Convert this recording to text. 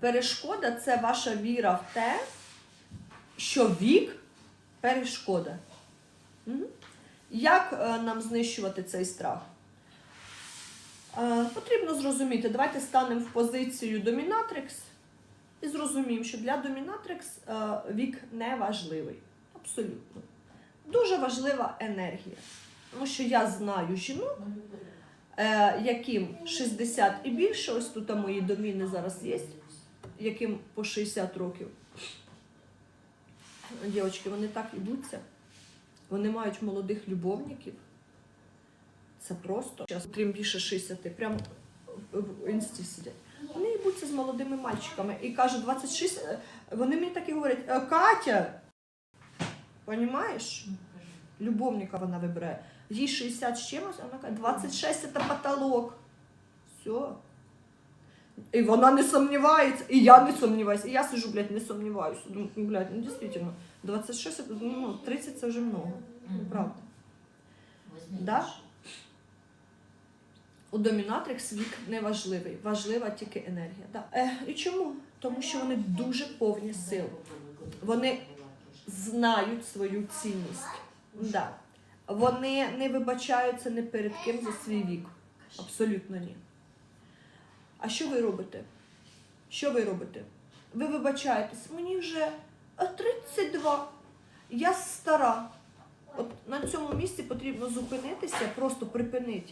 Перешкода це ваша віра в те, що вік перешкода. Мгм. Як е, нам знищувати цей страх? Е, потрібно зрозуміти, давайте станемо в позицію домінатрикс і зрозуміємо, що для домінатрикс е, вік не важливий. Абсолютно. Дуже важлива енергія. Тому що я знаю жінок, яким 60 і більше, ось тут мої доміни зараз є, яким по 60 років. Дівчатки, вони так ідуться. Вони мають молодих любовників. Це просто. Крім більше 60, прям в- інсті сидять. Вони їбуться з молодими мальчиками і кажуть, 26, е, вони мені так і говорять, «Е, Катя, понімаєш? Любовника вона вибирає. Їй 60 з чимось, вона каже, 26 це потолок. Все. І вона не сумнівається, і я не сумніваюся. І я сижу, блядь, не сумніваюся. Думаю, ну, блядь, ну дійсно, 26, ну, 30 це вже много. Ну, правда. Да? У домінатрикс вік не важливий, важлива тільки енергія. Да. Е, і чому? Тому що вони дуже повні сил. Вони знають свою цінність. Да. Вони не вибачаються ні перед ким за свій вік. Абсолютно ні. А що ви робите? Що ви робите? Ви вибачаєтесь, мені вже е, 32, я стара. От на цьому місці потрібно зупинитися, просто припинити.